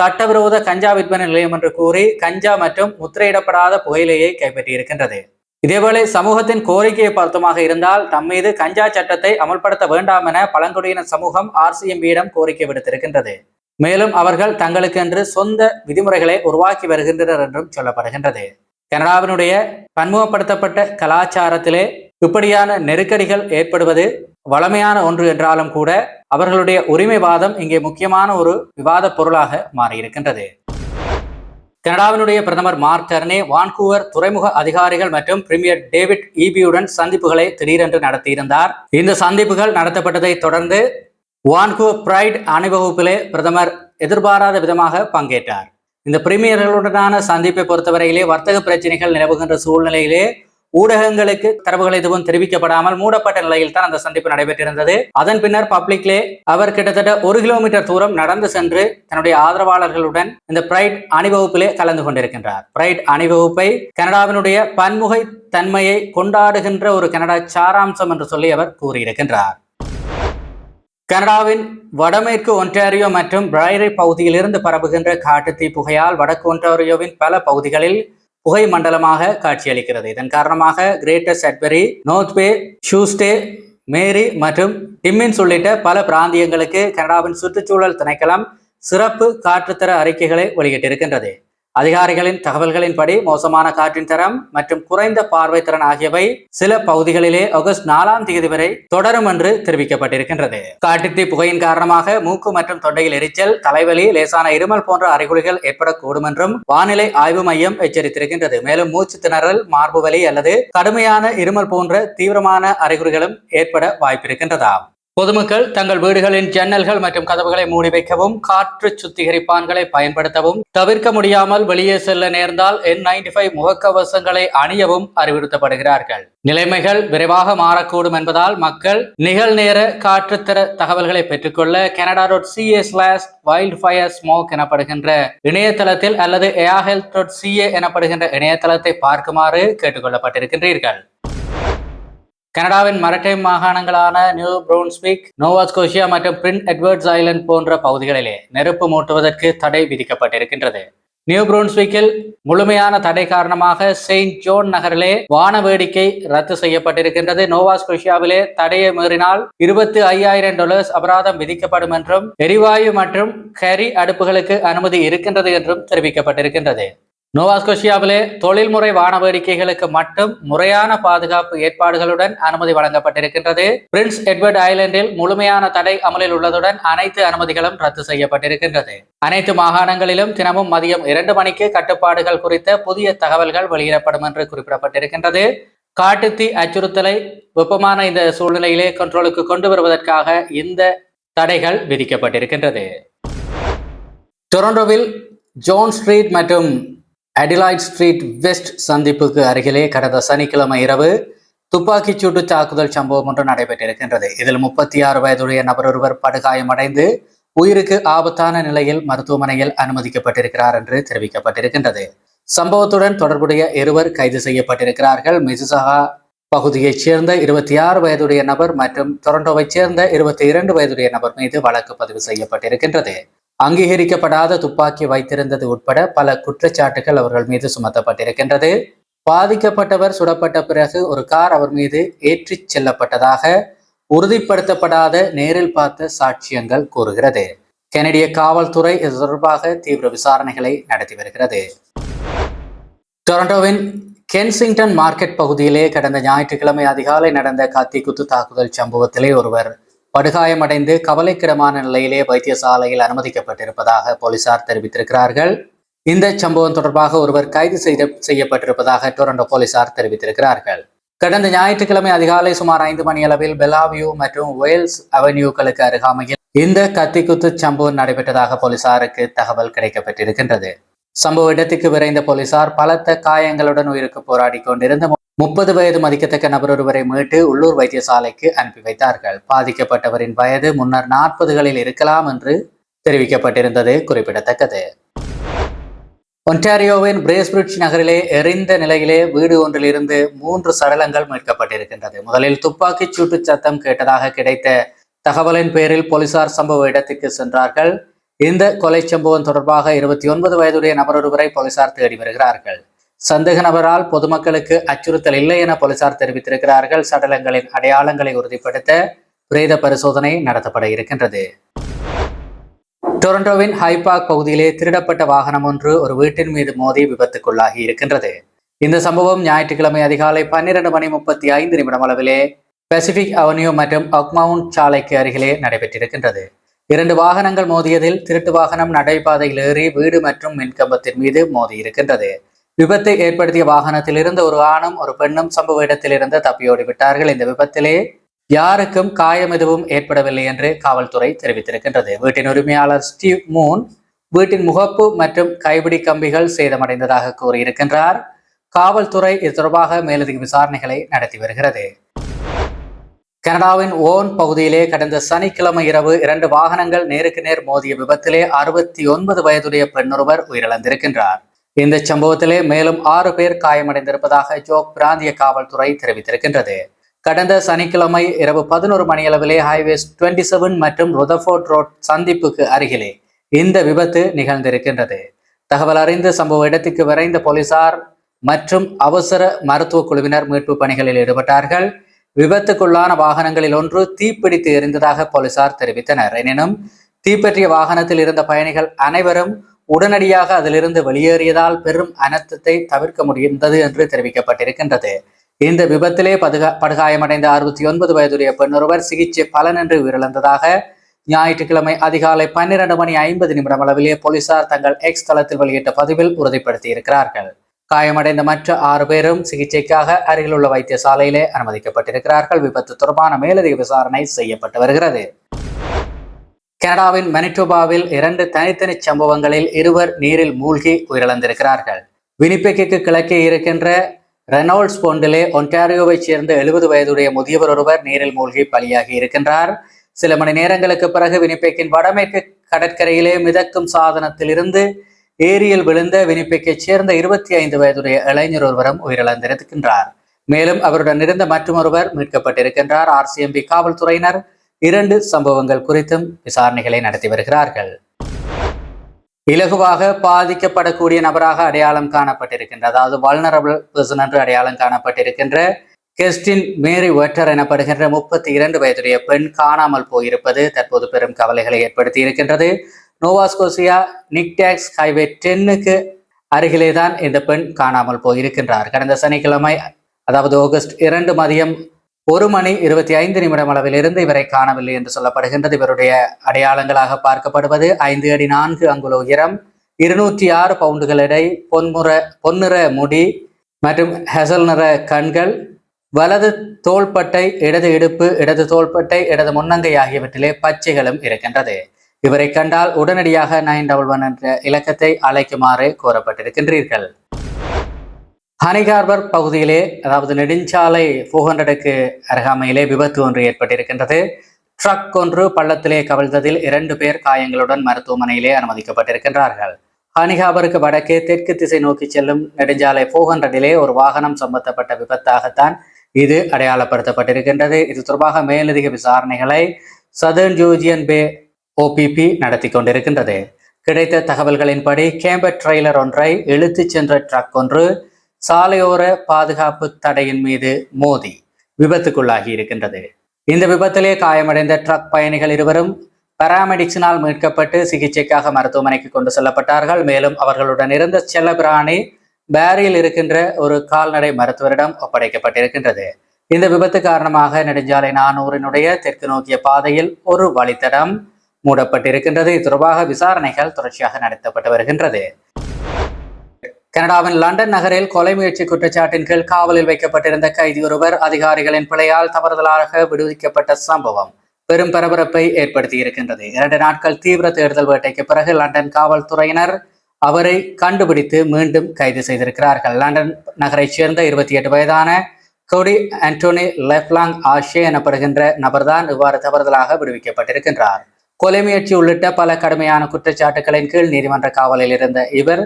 A: சட்டவிரோத கஞ்சா விற்பனை நிலையம் என்று கூறி கஞ்சா மற்றும் முத்திரையிடப்படாத புகையிலையை கைப்பற்றியிருக்கின்றது. இதேவேளை சமூகத்தின் கோரிக்கையை பார்த்தமாக இருந்தால் தம் மீது கஞ்சா சட்டத்தை அமல்படுத்த வேண்டாம் என பழங்குடியின சமூகம் ஆர்சிஎம்பியிடம் கோரிக்கை விடுத்திருக்கின்றது. மேலும் அவர்கள் தங்களுக்கென்று சொந்த விதிமுறைகளை உருவாக்கி வருகின்றனர் என்றும் சொல்லப்படுகின்றது. கனடாவினுடைய பன்முகப்படுத்தப்பட்ட கலாச்சாரத்திலே இப்படியான நெருக்கடிகள் ஏற்படுவது வளமையான ஒன்று என்றாலும் கூட அவர்களுடைய உரிமைவாதம் இங்கே முக்கியமான ஒரு விவாத பொருளாக மாறியிருக்கின்றது. கனடாவினுடைய பிரதமர் மார்க் டர்னே வான்கூவர் துறைமுக அதிகாரிகள் மற்றும் பிரிமியர் டேவிட் ஈபியுடன் சந்திப்புகளை திடீரென்று நடத்தியிருந்தார். இந்த சந்திப்புகள் நடத்தப்பட்டதை தொடர்ந்து வான்கூவர் பிரைட் அணிவகுப்பிலே பிரதமர் எதிர்பாராத விதமாக பங்கேற்றார். இந்த பிரிமியர்களுடனான சந்திப்பை பொறுத்தவரையிலே வர்த்தக பிரச்சனைகள் நிலவுகின்ற சூழ்நிலையிலே ஊடகங்களுக்கு தரவுகள் எதுவும் தெரிவிக்கப்படாமல் மூடப்பட்ட நிலையில் தான் அந்த சந்திப்பு நடைபெற்றிருந்தது. அதன் பின்னர் பப்ளிக்லே அவர் கிட்டத்தட்ட ஒரு கிலோமீட்டர் தூரம் நடந்து சென்று தன்னுடைய ஆதரவாளர்களுடன் இந்த பிரைட் அணிவகுப்பிலே கலந்து கொண்டிருக்கின்றார். பிரைட் அணிவகுப்பை கனடாவினுடைய பன்முகை தன்மையை கொண்டாடுகின்ற ஒரு கனடா சாராம்சம் என்று சொல்லி அவர் கூறியிருக்கின்றார். கனடாவின் வடமேற்கு ஒன்டாரியோ மற்றும் பிரைரை பகுதியிலிருந்து பரவுகின்ற காட்டுத்தீ புகையால் வடக்கு ஒன்டாரியோவின் பல பகுதிகளில் புகை மண்டலமாக காட்சியளிக்கிறது. இதன் காரணமாக கிரேட்டர் சட்பரி நோர்த்பே ஷூஸ்டே மேரி மற்றும் டிம்மின்ஸ் உள்ளிட்ட பல பிராந்தியங்களுக்கு கனடாவின் சுற்றுச்சூழல் திணைக்களம் சிறப்பு காற்றுத்தர அறிக்கைகளை வெளியிட்டிருக்கின்றது. அதிகாரிகளின் தகவல்களின்படி மோசமான காற்றின் தரம் மற்றும் குறைந்த பார்வை திறன் ஆகியவை சில பகுதிகளிலே ஆகஸ்ட் நாலாம் தேதி வரை தொடரும் என்று தெரிவிக்கப்பட்டிருக்கின்றது. காட்டுத்தீ புகையின் காரணமாக மூக்கு மற்றும் தொண்டையில் எரிச்சல் தலைவலி லேசான இருமல் போன்ற அறிகுறிகள் ஏற்படக்கூடும் என்றும் வானிலை ஆய்வு மையம் எச்சரித்திருக்கின்றது. மேலும் மூச்சு திணறல் மார்பு வலி அல்லது கடுமையான இருமல் போன்ற தீவிரமான அறிகுறிகளும் ஏற்பட வாய்ப்பிருக்கின்றதாம். பொதுமக்கள் தங்கள் வீடுகளின் ஜன்னல்கள் மற்றும் கதவுகளை மூடி வைக்கவும் காற்று சுத்திகரிப்பான்களை பயன்படுத்தவும் தவிர்க்க முடியாமல் வெளியே செல்ல நேர்ந்தால் என் நைன்டி ஃபைவ் முகக்கவசங்களை அணியவும் அறிவுறுத்தப்படுகிறார்கள். நிலைமைகள் விரைவாக மாறக்கூடும் என்பதால் மக்கள் நிகழ்நேர காற்றுத்தர தகவல்களை பெற்றுக்கொள்ள Canada dot CA slash wild fire smoke எனப்படுகின்ற இணையதளத்தில் அல்லது ஏர் ஹெல்த் டாட் சிஏ எனப்படுகின்ற இணையதளத்தை பார்க்குமாறு கேட்டுக்கொள்ளப்பட்டிருக்கின்றீர்கள். கனடாவின் மரட்டைம் மாகாணங்களான நியூ பிரவுன்ஸ்பிக் நோவாஸ்கோஷியா மற்றும் பிரின் எட்வர்ட்ஸ் ஐலண்ட் போன்ற பகுதிகளிலே நெருப்பு மூட்டுவதற்கு தடை விதிக்கப்பட்டிருக்கின்றது. நியூ ப்ரூன்ஸ்விக்கில் முழுமையான தடை காரணமாக செயின்ட் ஜோன் நகரிலே வான வேடிக்கை ரத்து செய்யப்பட்டிருக்கின்றது. நோவாஸ்கோஷியாவிலே தடையை மீறினால் இருபத்தி ஐயாயிரம் டாலர்ஸ் அபராதம் விதிக்கப்படும் என்றும் எரிவாயு மற்றும் கரி அடுப்புகளுக்கு அனுமதி இருக்கின்றது என்றும் தெரிவிக்கப்பட்டிருக்கின்றது. நோவாஸ்கோஷியாவிலே தொழில்முறை வான வேடிக்கைகளுக்கு மட்டும் முறையான பாதுகாப்பு ஏற்பாடுகளுடன் அனுமதி வழங்கப்பட்டிருக்கின்றது. பிரின்ஸ் எட்வர்ட் ஐலண்டில் முழுமையான தடை அமலில் உள்ளதுடன் அனைத்து அனுமதிகளும் ரத்து செய்யப்பட்டிருக்கின்றது. அனைத்து மாகாணங்களிலும் தினமும் மதியம் இரண்டு மணிக்கு கட்டுப்பாடுகள் குறித்த புதிய தகவல்கள் வெளியிடப்படும் என்று குறிப்பிடப்பட்டிருக்கின்றது. காட்டுத்தீ அச்சுறுத்தலை வெப்பமான இந்த சூழ்நிலையிலே கண்ட்ரோலுக்கு கொண்டு வருவதற்காக இந்த தடைகள் விதிக்கப்பட்டிருக்கின்றது. டொரண்டோவில் ஜோன் ஸ்ட்ரீட் மற்றும் அடிலாய்ட் ஸ்ட்ரீட் வெஸ்ட் சந்திப்புக்கு அருகிலே கடந்த சனிக்கிழமை இரவு துப்பாக்கிச் சூட்டு தாக்குதல் சம்பவம் ஒன்று நடைபெற்றிருக்கின்றது. இதில் முப்பத்தி ஆறு வயதுடைய நபர் ஒருவர் படுகாயமடைந்து உயிருக்கு ஆபத்தான நிலையில் மருத்துவமனையில் அனுமதிக்கப்பட்டிருக்கிறார் என்று தெரிவிக்கப்பட்டிருக்கின்றது. சம்பவத்துடன் தொடர்புடைய இருவர் கைது செய்யப்பட்டிருக்கிறார்கள். மிசிசகா பகுதியைச் சேர்ந்த இருபத்தி ஆறு வயதுடைய நபர் மற்றும் டொரண்டோவைச் சேர்ந்த இருபத்தி இரண்டு வயதுடைய நபர் மீது வழக்கு பதிவு செய்யப்பட்டிருக்கின்றது. அங்கீகரிக்கப்படாத துப்பாக்கி வைத்திருந்தது உட்பட பல குற்றச்சாட்டுகள் அவர்கள் மீது சுமத்தப்பட்டிருக்கின்றது. பாதிக்கப்பட்டவர் சுடப்பட்ட பிறகு ஒரு கார் அவர் மீது ஏற்றிச் செல்லப்பட்டதாக உறுதிப்படுத்தப்படாத நேரில் பார்த்த சாட்சியங்கள் கூறுகிறது. கெனடிய காவல்துறை இது தொடர்பாக தீவிர விசாரணைகளை நடத்தி வருகிறது. டொரண்டோவின் கென்சிங்டன் மார்க்கெட் பகுதியிலே கடந்த ஞாயிற்றுக்கிழமை அதிகாலை நடந்த கத்தி குத்து தாக்குதல் சம்பவத்திலே ஒருவர் படுகாயமடைந்து கவலைக்கிடமான நிலையிலே வைத்தியசாலையில் அனுமதிக்கப்பட்டிருப்பதாக போலீசார் தெரிவித்திருக்கிறார்கள். இந்த சம்பவம் தொடர்பாக ஒருவர் கைது செய்த செய்யப்பட்டிருப்பதாக டொரண்டோ போலீசார் தெரிவித்திருக்கிறார்கள். கடந்த ஞாயிற்றுக்கிழமை அதிகாலை சுமார் ஐந்து மணி அளவில் பெலாவியூ மற்றும் வேல்ஸ் அவென்யூக்களுக்கு அருகாமையில் இந்த கத்திக்குத்து சம்பவம் நடைபெற்றதாக போலீசாருக்கு தகவல் கிடைக்கப்பட்டிருக்கின்றது. சம்பவ இடத்துக்கு விரைந்த போலீசார் பலத்த காயங்களுடன் உயிருக்கு போராடி கொண்டிருந்த முப்பது வயது மதிக்கத்தக்க நபர் ஒருவரை மீட்டு உள்ளூர் வைத்தியசாலைக்கு அனுப்பி வைத்தார்கள். பாதிக்கப்பட்டவரின் வயது முன்னர் நாற்பதுகளில் இருக்கலாம் என்று தெரிவிக்கப்பட்டிருந்தது குறிப்பிடத்தக்கது. ஒன்டாரியோவின் பிரேஸ்பிரிட்ஜ் நகரிலே எரிந்த நிலையிலே வீடு ஒன்றிலிருந்து மூன்று சடலங்கள் மீட்கப்பட்டிருக்கின்றது. முதலில் துப்பாக்கிச் சூட்டு சத்தம் கேட்டதாக கிடைத்த தகவலின் பேரில் போலீசார் சம்பவ இடத்துக்கு சென்றார்கள். இந்த கொலை சம்பவம் தொடர்பாக இருபத்தி ஒன்பது வயதுடைய நபர் ஒருவரை போலீசார் தேடி வருகிறார்கள். சந்தேக நபரால் பொதுமக்களுக்கு அச்சுறுத்தல் இல்லை என போலீசார் தெரிவித்திருக்கிறார்கள். சடலங்களின் அடையாளங்களை உறுதிப்படுத்த பிரேத பரிசோதனை நடத்தப்பட இருக்கின்றது. டொரண்டோவின் ஹைபாக் பகுதியிலே திருடப்பட்ட வாகனம் ஒன்று ஒரு வீட்டின் மீது மோதி விபத்துக்குள்ளாகி இருக்கின்றது. இந்த சம்பவம் ஞாயிற்றுக்கிழமை அதிகாலை பன்னிரண்டு மணி முப்பத்தி ஐந்து நிமிடம் அளவிலே பசிபிக் அவென்யூ மற்றும் அக்மவுண்ட் சாலைக்கு அருகிலே நடைபெற்றிருக்கின்றது. இரண்டு வாகனங்கள் மோதியதில் திருட்டு வாகனம் நடைபாதையில் ஏறி வீடு மற்றும் மின்கம்பத்தின் மீது மோதி இருக்கின்றது. விபத்தை ஏற்படுத்திய வாகனத்தில் இருந்து ஒரு ஆணும் ஒரு பெண்ணும் சம்பவ இடத்திலிருந்து தப்பியோடி விட்டார்கள் இந்த விபத்திலே யாருக்கும் காயம் எதுவும் ஏற்படவில்லை என்று காவல்துறை தெரிவித்திருக்கின்றது. வீட்டின் உரிமையாளர் ஸ்டீவ் மூன் வீட்டின் முகப்பு மற்றும் கைபிடி கம்பிகள் சேதமடைந்ததாக கூறியிருக்கின்றார். காவல்துறை இது தொடர்பாக மேலதிக விசாரணைகளை நடத்தி வருகிறது. கனடாவின் ஓன் பகுதியிலே கடந்த சனிக்கிழமை இரவு இரண்டு வாகனங்கள் நேருக்கு நேர் மோதிய விபத்திலே அறுபத்தி ஒன்பது வயதுடைய பெண்ணொருவர் உயிரிழந்திருக்கின்றார். இந்த சம்பவத்திலே மேலும் ஆறு பேர் காயமடைந்திருப்பதாக ஜோக் பிராந்திய காவல்துறை தெரிவித்திருக்கின்றது. கடந்த சனிக்கிழமை இரவு பதினோரு மணியளவிலே ஹைவேஸ் டுவெண்ட்டி செவன் மற்றும் ருதஃபோர்ட் ரோட் சந்திப்புக்கு அருகிலே இந்த விபத்து நிகழ்ந்திருக்கின்றது. தகவல் அறிந்து சம்பவ இடத்துக்கு விரைந்த போலீசார் மற்றும் அவசர மருத்துவ குழுவினர் மீட்பு பணிகளில் ஈடுபட்டார்கள். விபத்துக்குள்ளான வாகனங்களில் ஒன்று தீப்பிடித்து எரிந்ததாக போலீசார் தெரிவித்தனர். எனினும் தீப்பற்றிய வாகனத்தில் இருந்த பயணிகள் அனைவரும் உடனடியாக அதிலிருந்து வெளியேறியதால் பெரும் அனர்த்தத்தை தவிர்க்க முடிந்தது என்று தெரிவிக்கப்பட்டிருக்கின்றது. இந்த விபத்திலே பதுகா படுகாயமடைந்த அறுபத்தி ஒன்பது வயதுடைய பெண்ணொருவர் சிகிச்சை பலனின்றி உயிரிழந்ததாக ஞாயிற்றுக்கிழமை அதிகாலை பன்னிரண்டு மணி ஐம்பது நிமிடம் அளவிலே போலீசார் தங்கள் எக்ஸ் தளத்தில் வெளியிட்ட பதிவில் உறுதிப்படுத்தி இருக்கிறார்கள் காயமடைந்த மற்ற ஆறு பேரும் சிகிச்சைக்காக அருகிலுள்ள வைத்தியசாலையிலே அனுமதிக்கப்பட்டிருக்கிறார்கள். விபத்து தொடர்பான மேலதிக விசாரணை செய்யப்பட்டு வருகிறது. கனடாவின் மனிட்டோபாவில் இரண்டு தனித்தனி சம்பவங்களில் இருவர் நீரில் மூழ்கி உயிரிழந்திருக்கிறார்கள். வினிபெக்கு கிழக்கே இருக்கின்ற ரெனால்ட்ஸ் போண்டிலே ஒன்டாரியோவைச் சேர்ந்த எழுபது வயதுடைய முதியவர் ஒருவர் நீரில் மூழ்கி பலியாகி இருக்கின்றார். சில மணி நேரங்களுக்கு பிறகு வினிபெக்கின் வடமேற்கு கடற்கரையிலே மிதக்கும் சாதனத்திலிருந்து ஏரியில் விழுந்த வினிபெக்கைச் சேர்ந்த இருபத்தி ஐந்து வயதுடைய இளைஞர் ஒருவரும் உயிரிழந்திருக்கின்றார். மேலும் அவருடன் இருந்த மற்றொருவர் மீட்கப்பட்டிருக்கின்றார். ஆர்சிஎம்பி காவல்துறையினர் இரண்டு சம்பவங்கள் குறித்தும் விசாரணைகளை நடத்தி வருகிறார்கள். இலகுவாக பாதிக்கப்படக்கூடிய நபராக அடையாளம் காணப்பட்டிருக்கின்ற அதாவது வல்னரபிள் பர்சன் என்று அடையாளம் காணப்பட்டிருக்கின்ற கெஸ்டின் மேரி வெட்டர் எனப்படுகின்ற முப்பத்தி இரண்டு வயதுடைய பெண் காணாமல் போயிருப்பது தற்போது பெரும் கவலைகளை ஏற்படுத்தி இருக்கின்றது நோவாஸ்கோசியா நிக்டாக்ஸ் ஹைவே டென்னுக்கு அருகிலே தான் இந்த பெண் காணாமல் போயிருக்கின்றார். கடந்த சனிக்கிழமை அதாவது ஆகஸ்ட் இரண்டு மதியம் ஒரு மணி இருபத்தி ஐந்து நிமிடம் அளவிலிருந்து இவரை காணவில்லை என்று சொல்லப்படுகின்றது. இவருடைய அடையாளங்களாக பார்க்கப்படுவது ஐந்து அடி நான்கு அங்குல உயரம் இருநூற்றி ஆறு பவுண்டுகள் எடை பொன்முற பொன்னிற முடி மற்றும் ஹெசல் நிற கண்கள் வலது தோள்பட்டை இடது இடுப்பு இடது தோள்பட்டை இடது முன்னங்கை ஆகியவற்றிலே பச்சைகளும் இருக்கின்றது. இவரை கண்டால் உடனடியாக நைன் டபுள் ஒன் என்ற இலக்கத்தை அழைக்குமாறு கோரப்பட்டிருக்கின்றீர்கள் ஹனிகார்பர் பகுதியிலே அதாவது நெடுஞ்சாலை ஃபோர் ஹண்ட்ரடுக்கு அருகாமையிலே விபத்து ஒன்று ஏற்பட்டிருக்கின்றது. ட்ரக் ஒன்று பள்ளத்திலே கவிழ்ந்ததில் இரண்டு பேர் காயங்களுடன் மருத்துவமனையிலே அனுமதிக்கப்பட்டிருக்கின்றார்கள். ஹனிகாபருக்கு வடக்கே தெற்கு திசை நோக்கி செல்லும் நெடுஞ்சாலை ஃபோர் ஹண்ட்ரடிலே ஒரு வாகனம் சம்பந்தப்பட்ட விபத்தாகத்தான் இது அடையாளப்படுத்தப்பட்டிருக்கின்றது. இது தொடர்பாக மேலதிக விசாரணைகளை சதர்ன் ஜூஜியன் பே ஓபிபி நடத்தி கொண்டிருக்கின்றது. கிடைத்த தகவல்களின்படி கேம்பட் ட்ரெய்லர் ஒன்றை இழுத்துச் சென்ற ட்ரக் ஒன்று சாலையோர பாதுகாப்பு தடையின் மீது மோதி விபத்துக்குள்ளாகி இருக்கின்றது. இந்த விபத்திலே காயமடைந்த ட்ரக் பயணிகள் இருவரும் பராமெடிக்ஸினால் மீட்கப்பட்டு சிகிச்சைக்காக மருத்துவமனைக்கு கொண்டு செல்லப்பட்டார்கள். மேலும் அவர்களுடன் இருந்த செல்லபிராணி பேரியில் இருக்கின்ற ஒரு கால்நடை மருத்துவரிடம் ஒப்படைக்கப்பட்டிருக்கின்றது. இந்த விபத்து காரணமாக நெடுஞ்சாலை நானூறினுடைய தெற்கு நோக்கிய பாதையில் ஒரு வழித்தடம் மூடப்பட்டிருக்கின்றது. இது தொடர்பாக விசாரணைகள் தொடர்ச்சியாக நடத்தப்பட்டு வருகின்றது. கனடாவின் லண்டன் நகரில் கொலை முயற்சி குற்றச்சாட்டின் கீழ் காவலில் வைக்கப்பட்டிருந்த கைதி ஒருவர் அதிகாரிகளின் பிழையால் தவறுதலாக விடுவிக்கப்பட்ட சம்பவம் பெரும் பரபரப்பை ஏற்படுத்தி இருக்கின்றது இரண்டு நாட்கள் தீவிர தேடுதல் வேட்டைக்கு பிறகு லண்டன் காவல்துறையினர் அவரை கண்டுபிடித்து மீண்டும் கைது செய்திருக்கிறார்கள். லண்டன் நகரைச் சேர்ந்த இருபத்தி எட்டு வயதான கொடி ஆண்டோனி லெப்லாங் ஆஷே எனப்படுகின்ற நபர்தான் இவ்வாறு தவறுதலாக விடுவிக்கப்பட்டிருக்கின்றார். கொலை முயற்சி உள்ளிட்ட பல கடுமையான குற்றச்சாட்டுகளின் கீழ் நீதிமன்ற காவலில் இருந்த இவர்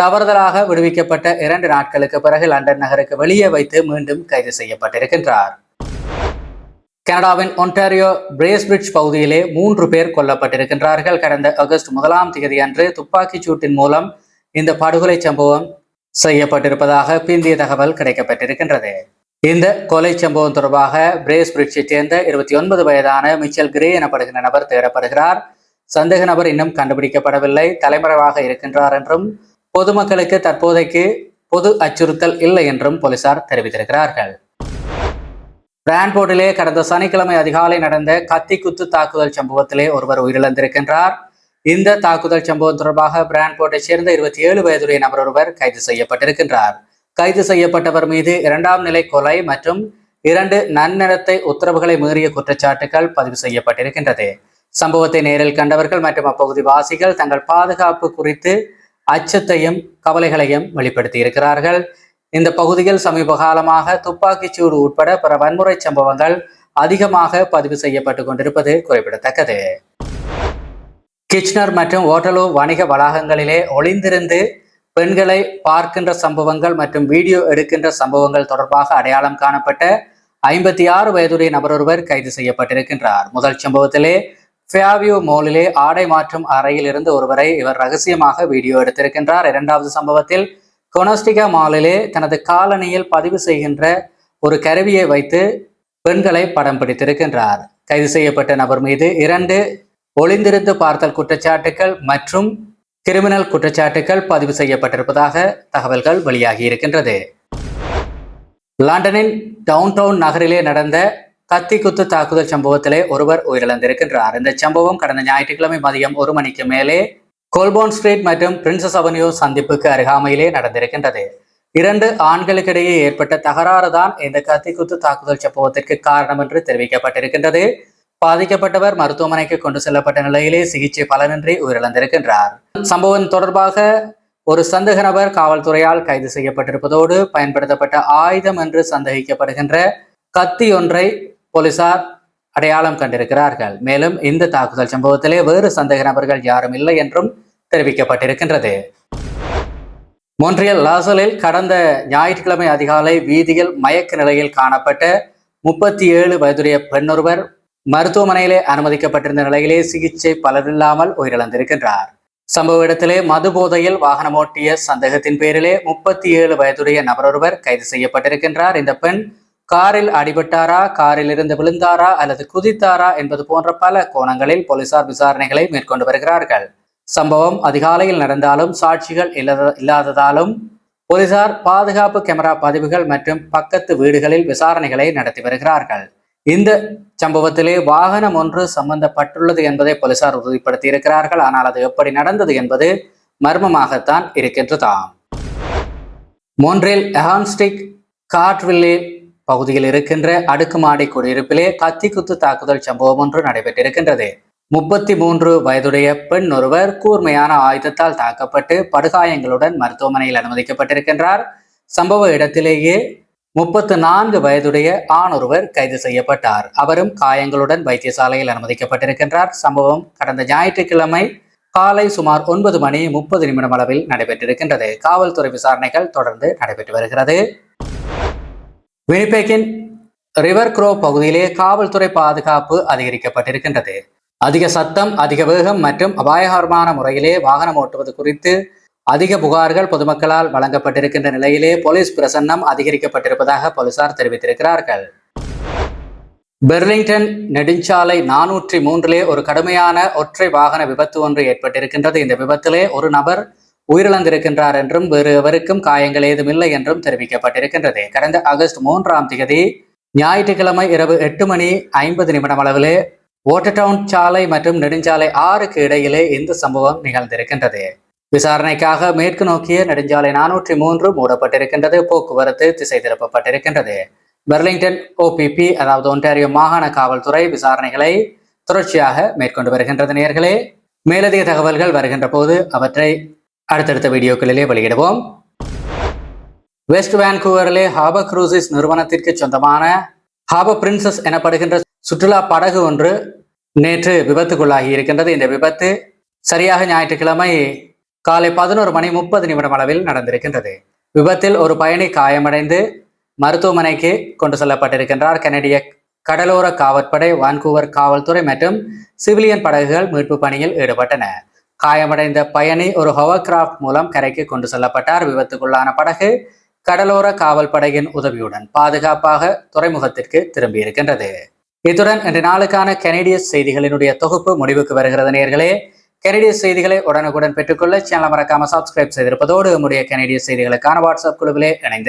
A: தவறுதலாக விடுவிக்கப்பட்ட இரண்டு நாட்களுக்கு பிறகு லண்டன் நகருக்கு வெளியே வைத்து மீண்டும் கைது செய்யப்பட்டிருக்கின்றார். கனடாவின் ஒன்டாரியோ பிரேஸ்பிரிட்ஜ் பகுதியிலே மூன்று பேர் கொல்லப்பட்டிருக்கின்றார்கள். கடந்த ஆகஸ்ட் முதலாம் தேதி அன்று துப்பாக்கிச் சூட்டின் மூலம் இந்த படுகொலை சம்பவம் செய்யப்பட்டிருப்பதாக பிந்திய தகவல் கிடைக்கப்பட்டிருக்கின்றது. இந்த கொலை சம்பவம் தொடர்பாக பிரேஸ்பிரிட்ஜை சேர்ந்த இருபத்தி ஒன்பது வயதான மிச்சல் கிரே எனப்படுகின்ற நபர் தேடப்படுகிறார். சந்தேக நபர் இன்னும் கண்டுபிடிக்கப்படவில்லை. தலைமறைவாக இருக்கின்றார் என்றும் பொதுமக்களுக்கு தற்போதைக்கு பொது அச்சுறுத்தல் இல்லை என்றும் போலீசார் தெரிவித்திருக்கிறார்கள். பிரான்போர்டிலே கடந்த சனிக்கிழமை அதிகாலை நடந்த கத்தி குத்து தாக்குதல் சம்பவத்திலே ஒருவர் உயிரிழந்திருக்கின்றார். இந்த தாக்குதல் சம்பவம் தொடர்பாக பிரான்போர்ட்டை சேர்ந்த இருபத்தி ஏழு வயதுடைய நபர் ஒருவர் கைது செய்யப்பட்டிருக்கின்றார். கைது செய்யப்பட்டவர் மீது இரண்டாம் நிலை கொலை மற்றும் இரண்டு நன்னடத்தை உத்தரவுகளை மீறிய குற்றச்சாட்டுகள் பதிவு செய்யப்பட்டிருக்கின்றது. சம்பவத்தை நேரில் கண்டவர்கள் மற்றும் அப்பகுதி வாசிகள் தங்கள் பாதுகாப்பு குறித்து அச்சத்தையும் கவலைகளையும் வெளிப்படுத்தி இருக்கிறார்கள் இந்த பகுதியில் சமீப காலமாக துப்பாக்கிச்சூடு உட்பட பிற வன்முறை சம்பவங்கள் அதிகமாக பதிவு செய்யப்பட்டு கொண்டிருப்பது குறிப்பிடத்தக்கது. கிச்னர் மற்றும் ஓட்டலோ வணிக வளாகங்களிலே ஒளிந்திருந்து பெண்களை பார்க்கின்ற சம்பவங்கள் மற்றும் வீடியோ எடுக்கின்ற சம்பவங்கள் தொடர்பாக அடையாளம் காணப்பட்ட ஐம்பத்தி ஆறு வயதுடைய நபர் ஒருவர் கைது செய்யப்பட்டிருக்கின்றார். முதல் சம்பவத்திலே ஃபியாவியோ மோலிலே ஆடை மாற்றும் அறையில் இருந்து ஒருவரை இவர் ரகசியமாக வீடியோ எடுத்திருக்கின்றார். இரண்டாவது சம்பவத்தில் கொனஸ்டிகா மாலிலே தனது காலணியில் பதிவு செய்கின்ற ஒரு கருவியை வைத்து பெண்களை படம் பிடித்திருக்கின்றார். கைது செய்யப்பட்ட நபர் மீது இரண்டு ஒளிந்திருந்து பார்த்தல் குற்றச்சாட்டுகள் மற்றும் கிரிமினல் குற்றச்சாட்டுகள் பதிவு செய்யப்பட்டிருப்பதாக தகவல்கள் வெளியாகி இருக்கின்றது. லண்டனின் டவுன் டவுன் நகரிலே நடந்த கத்தி குத்து தாக்குதல் சம்பவத்திலே ஒருவர் உயிரிழந்திருக்கின்றார். இந்த சம்பவம் கடந்த ஞாயிற்றுக்கிழமை மதியம் ஒரு மணிக்கு மேலே கோல்போன் ஸ்ட்ரீட் மற்றும் பிரின்சஸ் அவென்யூ சந்திப்புக்கு அருகாமையிலே நடந்திருக்கின்றது. இரண்டு ஆண்களுக்கிடையே ஏற்பட்ட தகராறு தான் இந்த கத்திக்குத்து தாக்குதல் சம்பவத்திற்கு காரணம் என்று தெரிவிக்கப்பட்டிருக்கின்றது. பாதிக்கப்பட்டவர் மருத்துவமனைக்கு கொண்டு செல்லப்பட்ட நிலையிலே சிகிச்சை பலனின்றி உயிரிழந்திருக்கின்றார். சம்பவம் தொடர்பாக ஒரு சந்தேக நபர் காவல்துறையால் கைது செய்யப்பட்டிருப்பதோடு பயன்படுத்தப்பட்ட ஆயுதம் என்று சந்தேகிக்கப்படுகின்ற கத்தி ஒன்றை போலீசார் அடையாளம் கண்டிருக்கிறார்கள். மேலும் இந்த தாக்குதல் சம்பவத்திலே வேறு சந்தேக நபர்கள் யாரும் இல்லை என்றும் தெரிவிக்கப்பட்டிருக்கின்றது. மொன்றியல் லாசலில் கடந்த ஞாயிற்றுக்கிழமை அதிகாலை வீதியில் மயக்க நிலையில் காணப்பட்ட முப்பத்தி ஏழு வயதுடைய பெண்ணொருவர் மருத்துவமனையிலே அனுமதிக்கப்பட்டிருந்த நிலையிலே சிகிச்சை பலனில்லாமல் உயிரிழந்திருக்கின்றார். சம்பவ இடத்திலே மது போதையில் வாகனம் ஓட்டிய சந்தேகத்தின் பேரிலே முப்பத்தி ஏழு வயதுடைய நபரொருவர் கைது செய்யப்பட்டிருக்கின்றார். இந்த பெண் காரில் அடிபட்டாரா காரில் இருந்து விழுந்தாரா அல்லது குதித்தாரா என்பது போன்ற பல கோணங்களில் போலீசார் விசாரணைகளை மேற்கொண்டு வருகிறார்கள். சம்பவம் அதிகாலையில் நடந்தாலும் சாட்சிகள் இல்லாத- இல்லாததாலும் போலீசார் பாதுகாப்பு கேமரா பதிவுகள் மற்றும் பக்கத்து வீடுகளில் விசாரணைகளை நடத்தி வருகிறார்கள். இந்த சம்பவத்திலே வாகனம் ஒன்று சம்பந்தப்பட்டுள்ளது என்பதை போலீசார் உறுதிப்படுத்தி இருக்கிறார்கள் ஆனால் அது எப்படி நடந்தது என்பது மர்மமாகத்தான் இருக்கின்றதாம். மூன்றில் எஹான்ஸ்டிக் கார்ட்வில்லே பகுதியில் இருக்கின்ற அடுக்குமாடி குடியிருப்பிலே கத்தி குத்து தாக்குதல் சம்பவம் ஒன்று நடைபெற்றிருக்கின்றது. முப்பத்தி மூன்று வயதுடைய பெண் ஒருவர் கூர்மையான ஆயுதத்தால் தாக்கப்பட்டு படுகாயங்களுடன் மருத்துவமனையில் அனுமதிக்கப்பட்டிருக்கின்றார். சம்பவ இடத்திலேயே முப்பத்து நான்கு வயதுடைய ஆண் ஒருவர் கைது செய்யப்பட்டார். அவரும் காயங்களுடன் வைத்தியசாலையில் அனுமதிக்கப்பட்டிருக்கின்றார். சம்பவம் கடந்த ஞாயிற்றுக்கிழமை காலை சுமார் ஒன்பது மணி முப்பது நிமிடம் அளவில் நடைபெற்றிருக்கின்றது. காவல்துறை விசாரணைகள் தொடர்ந்து நடைபெற்று வருகிறது. வினிபேக்கின் ரிவர் க்ரோ பகுதியிலே காவல்துறை பாதுகாப்பு அதிகரிக்கப்பட்டிருக்கின்றது. அதிக சத்தம் அதிக வேகம் மற்றும் அபாயகரமான முறையிலே வாகனம் ஓட்டுவது குறித்து அதிக புகார்கள் பொதுமக்களால் வழங்கப்பட்டிருக்கின்ற நிலையிலே போலீஸ் பிரசன்னம் அதிகரிக்கப்பட்டிருப்பதாக போலீசார் தெரிவித்திருக்கிறார்கள். பெர்லிங்டன் நெடுஞ்சாலை நானூற்றி மூன்றிலே ஒரு கடுமையான ஒற்றை வாகன விபத்து ஒன்று ஏற்பட்டிருக்கின்றது. இந்த விபத்திலே ஒரு நபர் உயிரிழந்திருக்கின்றார் என்றும் வேறு எவருக்கும் காயங்கள் ஏதுமில்லை என்றும் தெரிவிக்கப்பட்டிருக்கின்றது. கடந்த ஆகஸ்ட் மூன்றாம் தேதி ஞாயிற்றுக்கிழமை இரவு எட்டு மணி ஐம்பது நிமிடம் அளவிலே ஓட்டடவுன் சாலை மற்றும் நெடுஞ்சாலை ஆறுக்கு இடையிலே இந்த சம்பவம் நிகழ்ந்திருக்கின்றது. விசாரணைக்காக மேற்கு நோக்கிய நெடுஞ்சாலை நானூற்றி மூன்று மூடப்பட்டிருக்கின்றது. போக்குவரத்து திசை திருப்பப்பட்டிருக்கின்றது பெர்லிங்டன் ஓபிபி அதாவது ஒன்டாரியோ மாகாண காவல்துறை விசாரணைகளை தொடர்ச்சியாக மேற்கொண்டு வருகின்றது நேர்களே. மேலதிக தகவல்கள் வருகின்ற போது அவற்றை அடுத்தடுத்த வீடியோக்களிலே வெளியிடுவோம். வெஸ்ட் வான்கூவரிலே ஹாபர் குரூசிஸ் நிறுவனத்திற்கு சொந்தமான ஹாபர் பிரின்சஸ் எனப்படுகின்ற சுற்றுலா படகு ஒன்று நேற்று விபத்துக்குள்ளாகி இருக்கின்றது. இந்த விபத்து சரியாக ஞாயிற்றுக்கிழமை காலை பதினோரு மணி முப்பது நிமிடம் அளவில் நடந்திருக்கின்றது. விபத்தில் ஒரு பயணி காயமடைந்து மருத்துவமனைக்கு கொண்டு செல்லப்பட்டிருக்கின்றார். கனடிய கடலோர காவற்படை வான்கூவர் காவல்துறை மற்றும் சிவிலியன் படகுகள் மீட்பு பணியில் ஈடுபட்டன. காயமடைந்த பயணி ஒரு ஹோவர்கிராஃப்ட் மூலம் கரைக்கு கொண்டு செல்லப்பட்டார். விபத்துக்குள்ளான படகு கடலோர காவல் படையின் உதவியுடன் பாதுகாப்பாக துறைமுகத்திற்கு திரும்பியிருக்கின்றது இத்துடன் இன்று நாளுக்கான கெனடிய செய்திகளினுடைய தொகுப்பு முடிவுக்கு வருகிறது நேர்களே. கெனடிய செய்திகளை உடனுக்குடன் பெற்றுக்கொள்ள சேனலை மறக்காம சப்ஸ்கிரைப் செய்திருப்பதோடு நம்முடைய கெனடிய செய்திகளுக்கான வாட்ஸ்அப் குழுவிலே இணைந்திருக்கும்